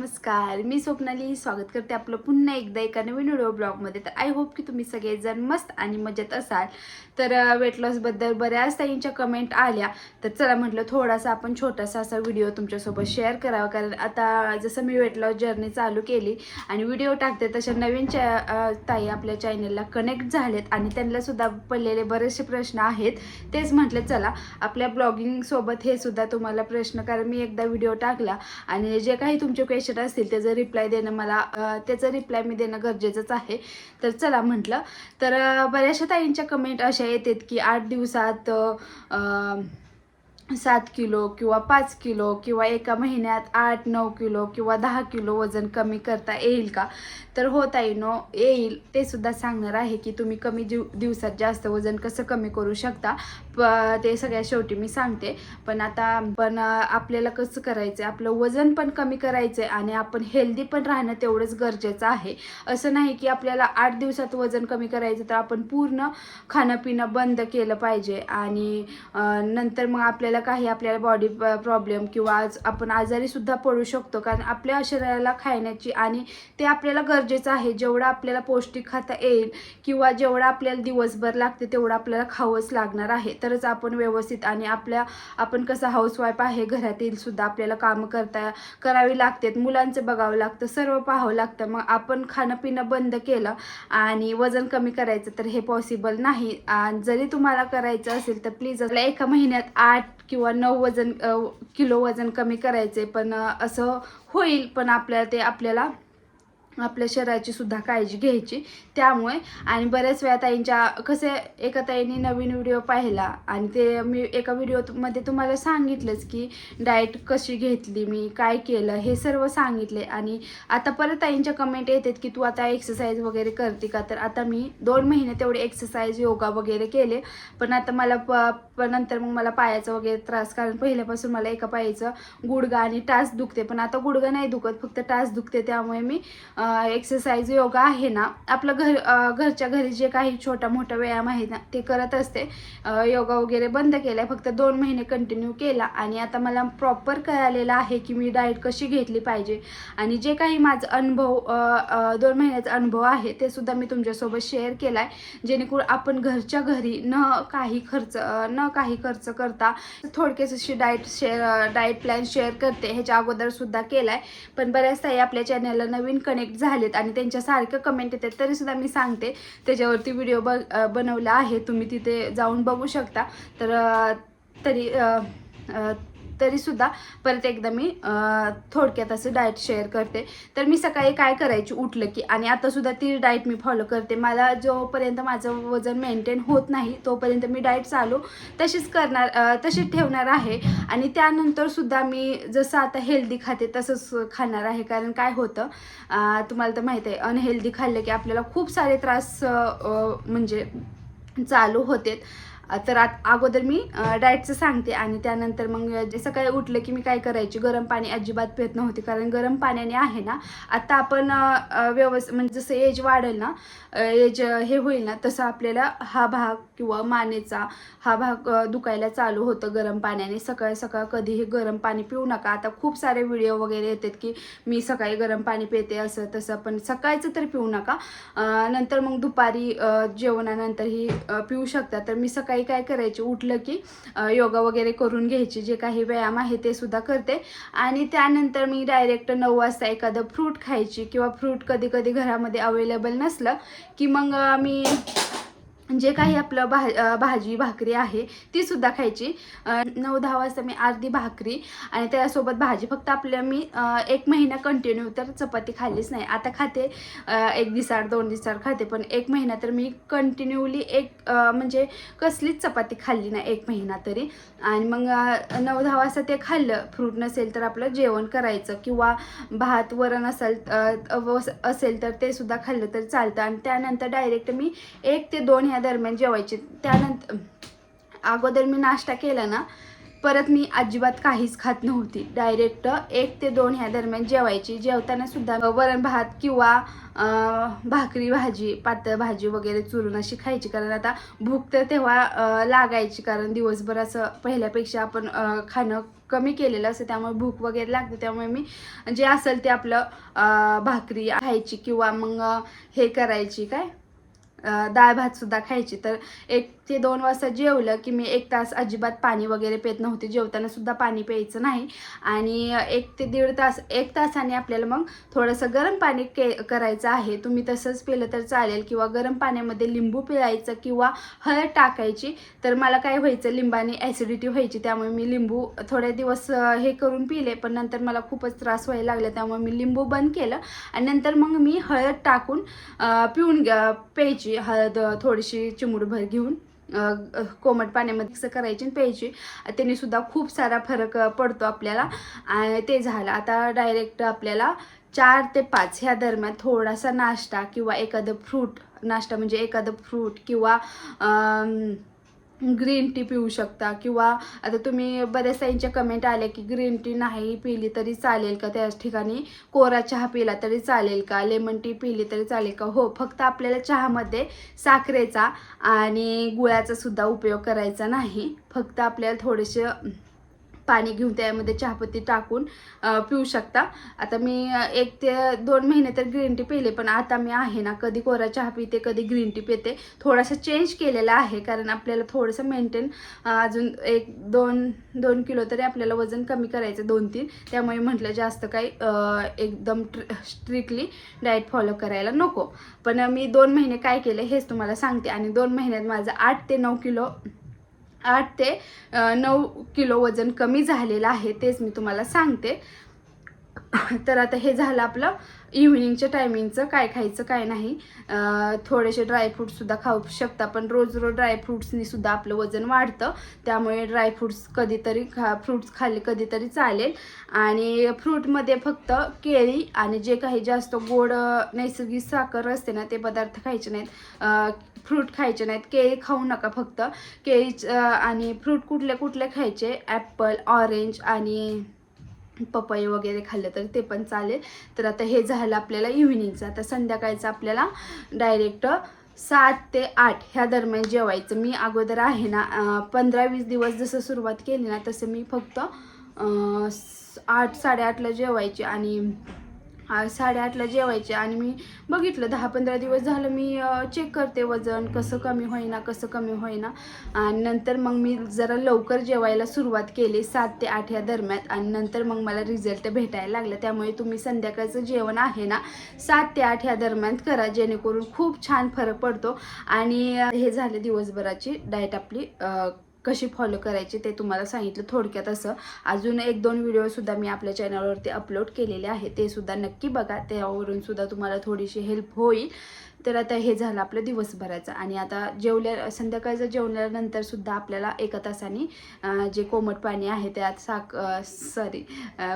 नमस्कार मी स्वप्नाली. स्वागत करते आपलं पुन्हा एकदा एका नवीन व्हिडिओ ब्लॉगमध्ये. तर आय होप की तुम्ही सगळेजण मस्त आणि मजेत असाल. तर वेट लॉसबद्दल बऱ्याच ताईंच्या कमेंट आल्या. तर चला म्हटलं थोडासा आपण छोटासा असा व्हिडिओ तुमच्यासोबत शेअर करावा. कारण आता जसं मी वेट लॉस जर्नी चालू केली आणि व्हिडिओ टाकते तशा नवीन चा ताई आपल्या चॅनलला कनेक्ट झालेत आणि त्यांनासुद्धा पडलेले बरेचसे प्रश्न आहेत. तेच म्हटलं चला आपल्या ब्लॉगिंगसोबत हे सुद्धा तुम्हाला प्रश्न. कारण मी एकदा व्हिडिओ टाकला आणि जे काही तुमचे क्वेश्चन असतील त्याचं रिप्लाय देणं मला त्याचं रिप्लाय मी देणं गरजेचंच आहे. तर चला म्हटलं. तर बऱ्याचशा ताईंच्या कमेंट अशा येतात की आठ दिवसात सात किलो किंवा पाच किलो किंवा एका महिन्यात आठ नऊ किलो किंवा दहा किलो वजन कमी करता येईल का? तर हो ताई नो येईल. ते सुद्धा सांगणार आहे की तुम्ही कमी दिव दिवसात जास्त वजन कसं कमी करू शकता. प ते सगळ्या शेवटी मी सांगते. पण आता पण आपल्याला कसं करायचं आहे आपलं वजन पण कमी करायचं आहे आणि आपण हेल्दी पण राहणं तेवढंच गरजेचं आहे. असं नाही की आपल्याला आठ दिवसात वजन कमी करायचं तर आपण पूर्ण खाणं पिणं बंद केलं पाहिजे आणि नंतर मग आपल्याला काही आपल्याला बॉडी प्रॉब्लेम किंवा आज आपण आजारी सुद्धा पडू शकतो. कारण आपल्या शरीराला खाण्याची आणि ते आपल्याला गरजेचं आहे. जेवढं आपल्याला पौष्टिक खाता येईल किंवा जेवढं आपल्याला दिवसभर लागते तेवढं आपल्याला खावंच लागणार आहे. तरच आपण व्यवस्थित आणि आपल्या आपण कसं हाऊसवाईफ आहे घरातील सुद्धा आपल्याला कामं करता करावी लागतात. मुलांचं बघावं लागतं सर्व पाहावं लागतं. मग आपण खाणं पिणं बंद केलं आणि वजन कमी करायचं तर हे पॉसिबल नाही. आणि जरी तुम्हाला करायचं असेल तर प्लीज एका महिन्यात आठ किंवा नऊ वजन किलो वजन कमी करायचे पण असं होईल पण आपल्याला ते आपल्याला आपल्या शरीराची सुद्धा काळजी घ्यायची. त्यामुळे आणि बऱ्याच वेळा ताईंच्या कसे एका ताईंनी नवीन व्हिडिओ पाहिला आणि ते मी एका व्हिडिओमध्ये तुम्हाला सांगितलंच की डाएट कशी घेतली मी काय केलं हे सर्व सांगितले. आणि आता परत ताईंच्या कमेंट येतात की तू आता एक्सरसाइज वगैरे करते का? तर आता मी दोन महिने तेवढे एक्सरसाइज योगा वगैरे केले. पण आता मला प प- नंतर मग मला पायाचा वगैरे त्रास कारण पहिल्यापासून मला एका पायाचं गुडगा आणि टास दुखते. पण आता गुडगा नाही दुखत फक्त टास दुखते. त्यामुळे मी एक्सरसाइज योगा आहे ना आपलं घर घरच्या घरी जे काही छोटा मोठा व्यायाम आहे ना ते करत असते. योगा वगैरे बंद केला फक्त दोन महिने कंटिन्यू केला. आणि आता मला प्रॉपर कळालेलं आहे की मी डाएट कशी घेतली पाहिजे. आणि जे काही माझं अनुभव दोन महिन्याचा अनुभव आहे ते सुद्धा मी तुमच्यासोबत शेअर केला आहे जेणेकरून आपण घरच्या घरी न काही खर्च न काही खर्च करता थोडकेच अशी diet share diet plan share करते. ह्याच्या अगोदर सुद्धा आहे पण बऱ्याच ताई आपल्या चॅनलला नवीन कनेक्ट झालेत आणि त्यांच्यासारखं कमेंट येतात तरी सुद्धा मी सांगते. त्याच्यावरती व्हिडिओ ब बनवला आहे. तुम्ही तिथे जाऊन बघू शकता. तर तरी तरीसुद्धा परत एकदा मी थोडक्यात असं डाएट शेअर करते. तर मी सकाळी काय करायची? उठलं की आणि आतासुद्धा ती डाएट मी फॉलो करते. मला जोपर्यंत माझं वजन मेंटेन होत नाही तोपर्यंत मी डाएट चालू तशीच करणार तशीच ठेवणार आहे. आणि त्यानंतरसुद्धा मी जसं आता हेल्दी खाते तसंच खाणार आहे. कारण काय होतं तुम्हाला तर माहिती आहे अनहेल्दी खाल्लं की आपल्याला खूप सारे त्रास म्हणजे चालू होते तर आत अगोदर मी डाएटचं सांगते आणि त्यानंतर मग जे सकाळी उठलं की मी काय करायची? गरम पाणी अजिबात पित नव्हते. कारण गरम पाण्याने आहे ना आता आपण व्यवस्थित म्हणजे जसं एज वाढेल ना एज हे होईल ना तसं आपल्याला हा भाग किंवा मानेचा हा भाग दुखायला चालू होतं गरम पाण्याने. सकाळ सकाळ कधीही गरम पाणी पिऊ नका. आता खूप सारे व्हिडिओ वगैरे येतात की मी सकाळी गरम पाणी पिते असं तसं पण सकाळचं तर पिऊ नका. नंतर मग दुपारी जेवणानंतरही पिऊ शकता. तर मी सकाळी काय करायची? उठलं की योगा वगैरे करून घ्यायची. जे काही व्यायाम आहे ते सुद्धा करते. आणि त्यानंतर मी डायरेक्ट नऊ वाजता एखादं फ्रूट खायची किंवा फ्रूट कधी कधी घरामध्ये अवेलेबल नसलं की मग मी जे काही आपलं भा भाजी भाकरी आहे ती सुद्धा खायची. नऊ दहा वाजता मी अर्धी भाकरी आणि त्यासोबत भाजी. फक्त आपल्या मी एक महिना कंटिन्यू तर चपाती खाल्लीच नाही. आता खाते एक दिसाड दोन दिसाड खाते पण एक महिना तर मी कंटिन्यूली एक म्हणजे कसलीच चपाती खाल्ली नाही एक महिना तरी. आणि मग नऊ दहा वाजता ते खाल्लं फ्रूट नसेल तर आपलं जेवण करायचं किंवा भात वरण असेल असेल तर ते सुद्धा खाल्लं तर चालतं. आणि त्यानंतर डायरेक्ट मी एक ते दोन ह्या दरम्यान जेवायचे. त्यानंतर अगोदर मी नाश्ता केला ना परत मी अजिबात काहीच खात नव्हती. डायरेक्ट एक ते दोन ह्या दरम्यान जेवायची. जेवताना सुद्धा वरण भात किंवा भाकरी भाजी पातळ भाजी वगैरे चुरून अशी खायची. कारण आता भूक तर तेव्हा लागायची. कारण दिवसभर असं पहिल्यापेक्षा आपण खाणं कमी केलेलं असतं. त्यामुळे भूक वगैरे लागते. त्यामुळे मी जे असेल ते आपलं भाकरी खायची किंवा मग हे करायची. काय? डाळ भात सुद्धा खायची. तर एक ते दोन वाजता जेवलं की मी एक तास अजिबात पाणी वगैरे पित नव्हते. जेवताना सुद्धा पाणी प्यायचं नाही. आणि एक ते दीड तास एक तासाने आपल्याला मग थोडंसं गरम पाणी के करायचं आहे. तुम्ही तसंच पिलं तर चालेल. किंवा गरम पाण्यामध्ये लिंबू पिळायचं किंवा हळद टाकायची. तर मला काय व्हायचं लिंबाने ॲसिडिटी व्हायची. त्यामुळे मी लिंबू थोडे दिवस हे करून पिले. पण नंतर मला खूपच त्रास व्हायला लागला. त्यामुळे मी लिंबू बंद केलं. आणि नंतर मग मी हळद टाकून पिऊन प्यायची. घ्यायची हळद थोडीशी चिमुडभर घेऊन कोमट पाण्यामध्ये मिक्स करायची आणि प्यायची. त्याने सुद्धा खूप सारा फरक पडतो आपल्याला. आणि ते झालं. आता डायरेक्ट आपल्याला चार ते पाच ह्या दरम्यान थोडासा नाश्ता किंवा एखादं फ्रूट नाश्ता म्हणजे एखादं फ्रूट किंवा ग्रीन टी पिऊ शकता किंवा आता तुम्ही बऱ्याच ताईंच्या कमेंट आल्या की ग्रीन टी नाही पिली तरी चालेल का? त्या ठिकाणी कोरा चहा पिला तरी चालेल का? लेमन टी पिली तरी चालेल का? हो फक्त आपल्याला चहामध्ये साखरेचा आणि गुळाचा सुद्धा उपयोग करायचा नाही. फक्त आपल्याला थोडेसे पाणी घेऊन त्यामध्ये चहापत्ती टाकून पिऊ शकता. आता मी एक ते दोन महिने तर ग्रीन टी पिले पण आता मी आहे ना कधी कोरा चहा पिते कधी ग्रीन टी पिते. थोडासा चेंज केलेला आहे कारण आपल्याला थोडंसं मेंटेन अजून एक दोन दोन किलो तरी आपल्याला वजन कमी करायचं दोन तीन. त्यामुळे म्हटलं जास्त काही एकदम स्ट्रिक्टली डाएट फॉलो करायला नको. पण मी दोन महिने काय केले हेच तुम्हाला सांगते. आणि दोन महिन्यात माझं आठ ते नऊ किलो आठ ते नऊ किलो वजन कमी झालेलं आहे तेच मी तुम्हाला सांगते. तर आता हे झालं आपलं इव्हिनिंगच्या टायमिंगचं काय खायचं काय नाही. थोडेसे ड्रायफ्रूटसुद्धा खाऊ शकता पण रोज रोज ड्रायफ्रूट्सनी सुद्धा आपलं वजन वाढतं. त्यामुळे ड्रायफ्रूट्स कधीतरी खा फ्रूट्स खाल्ले कधीतरी चालेल. आणि फ्रूटमध्ये फक्त केळी आणि जे काही जास्त गोड नैसर्गिक साखर असते ना ते पदार्थ खायचे नाहीत. फ्रूट खायचे नाहीत. केळी खाऊ नका फक्त. केळी आणि फ्रूट कुठले कुठले खायचे? ॲपल ऑरेंज आणि पपई वगैरे खाल्लं तर ते पण चालेल. तर आता हे झालं आपल्याला इव्हिनिंगचं आता संध्याकाळचं आपल्याला डायरेक्ट सात ते आठ ह्या दरम्यान जेवायचं. मी अगोदर आहे ना पंधरा वीस दिवस जसं सुरुवात केली ना तसं मी फक्त आठ साडेआठला जेवायची आणि साडेआठला जेवायचे आणि मी बघितलं दहा पंधरा दिवस झालं मी चेक करते वजन कसं कमी होईना कसं कमी होईना. आणि नंतर मग मी जरा लवकर जेवायला सुरुवात केली सात ते आठ या दरम्यान. आणि नंतर मग मला रिझल्ट भेटायला लागला. त्यामुळे तुम्ही संध्याकाळचं जेवण आहे ना सात ते आठ या दरम्यान करा जेणेकरून खूप छान फरक पडतो. आणि हे झाले दिवसभराची डाएट आपली कशी फॉलो करायची ते तुम्हाला सांगितलं थोडक्यात असं. अजून एक दोन व्हिडिओसुद्धा मी आपल्या चॅनलवरती अपलोड केलेले आहे ते सुद्धा नक्की बघा. त्यावरून सुद्धा तुम्हाला थोडीशी हेल्प होईल. तर आता हे झालं आपलं दिवसभराचं. आणि आता जेवल्या संध्याकाळचं जेवल्यानंतर सुद्धा आपल्याला एका तासाने जे कोमट पाणी आहे त्यात साक सॉरी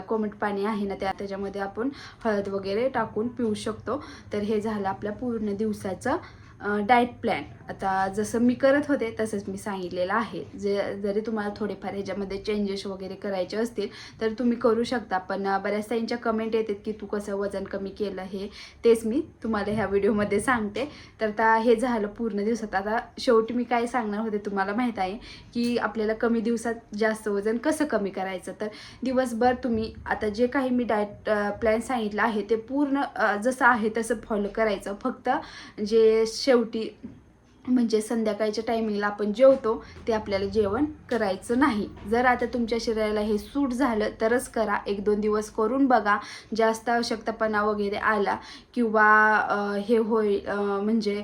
कोमट पाणी आहे ना त्या त्याच्यामध्ये आपण हळद वगैरे टाकून पिऊ शकतो. तर हे झालं आपल्या पूर्ण दिवसाचं. डाएट प्लॅन आता जसं मी करत होते तसंच मी सांगितलेलं आहे. जे जरी तुम्हाला थोडेफार ह्याच्यामध्ये चेंजेस वगैरे करायचे असतील तर तुम्ही करू शकता. पण अं, बऱ्याच ताईंच्या कमेंट येतात की तू कसं वजन कमी केलं हे? तेच मी तुम्हाला ह्या व्हिडिओमध्ये सांगते. तर आता हे झालं पूर्ण दिवसात. आता शेवटी मी काय सांगणार होते तुम्हाला माहीत आहे की आपल्याला कमी दिवसात जास्त वजन कसं कमी करायचं? तर दिवसभर तुम्ही आता जे काही मी डाएट प्लॅन सांगितलं आहे ते पूर्ण जसं आहे तसं फॉलो करायचं. फक्त जे शेवटी म्हणजे संध्याकाळच्या टायमिंगला आपण जेवतो ते आपल्याला जेवण करायचं नाही. जर आता तुमच्या शरीराला हे सूट झालं तरच करा. एक दोन दिवस करून बघा. जास्त अशक्तपणा वगैरे आला किंवा हे होईल म्हणजे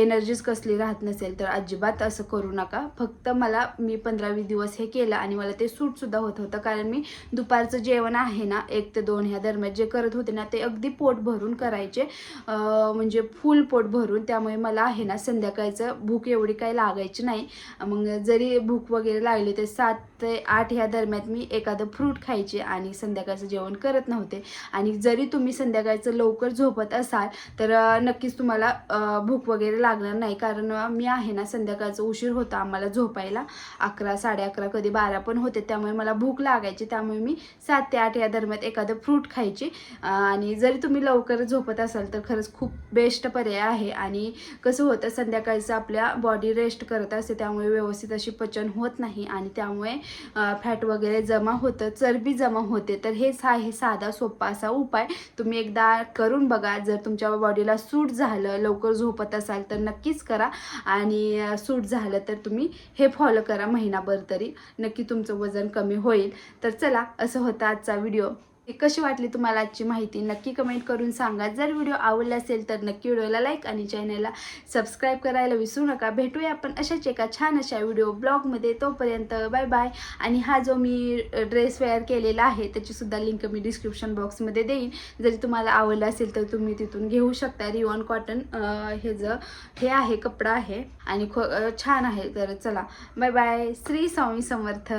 एनर्जीज कसली राहत नसेल तर अजिबात असं करू नका. फक्त मला मी पंधरा वीस दिवस हे केलं आणि मला ते सूटसुद्धा होत होतं. कारण मी दुपारचं जेवण आहे ना एक ते दोन ह्या दरम्यान जे करत होते ना ते अगदी पोट भरून करायचे. म्हणजे फुल पोट भरून. त्यामुळे मला आहे ना संध्याकाळचं भूक एवढी काही लागायची नाही. मग जरी भूक वगैरे लागली तर सात ते आठ ह्या दरम्यान मी एखादं फ्रूट खायचे आणि संध्याकाळचं जेवण करत नव्हते. आणि जरी तुम्ही संध्याकाळचं लवकर झोपत असाल तर नक्कीच तुम्हाला भूक वगैरे लागणार नाही. कारण मी आहे ना संध्याकाळचं उशीर होता आम्हाला झोपायला. अकरा साडे अकरा कधी बारा पण होते. त्यामुळे मला भूक लागायची. त्यामुळे मी सात ते आठ या दरम्यान एखादं फ्रूट खायची. आणि जरी तुम्ही लवकर झोपत असाल तर खरंच खूप बेस्ट पर्याय आहे. आणि कसं होतं संध्याकाळ संध्याकाळचं आपल्या बॉडी रेस्ट करत असते त्यामुळे व्यवस्थित अशी पचन होत नाही आणि त्यामुळे फॅट वगैरे जमा होतं चरबी जमा होते. तर हेच हा हे साधा सोपा असा उपाय. तुम्ही एकदा करून बघा जर तुमच्या बॉडीला सूट झालं लवकर झोपत असाल तर नक्कीच करा. आणि सूट झालं तर तुम्ही हे फॉलो करा महिनाभर तरी. नक्की तुमचं वजन कमी होईल. तर चला असं होतं आजचा व्हिडिओ कशी वाटली तुम्हाला आजची माहिती? नक्की कमेंट करून सांगा. जर व्हिडिओ आवडला असेल तर नक्की व्हिडिओला लाईक आणि चॅनलला सबस्क्राईब करायला विसरू नका. भेटूया आपण अशाच एका छान अशा व्हिडिओ ब्लॉगमध्ये तोपर्यंत बाय बाय आणि हा जो मी ड्रेस वेअर केलेला आहे त्याचीसुद्धा लिंक मी डिस्क्रिप्शन बॉक्समध्ये देईन. जरी तुम्हाला आवडलं असेल तर तुम्ही तिथून घेऊ शकता. रिओन कॉटन हे ज हे आहे कपडा आहे. आणि खो छान आहे. तर चला. Bye bye Shri Swami Samarth.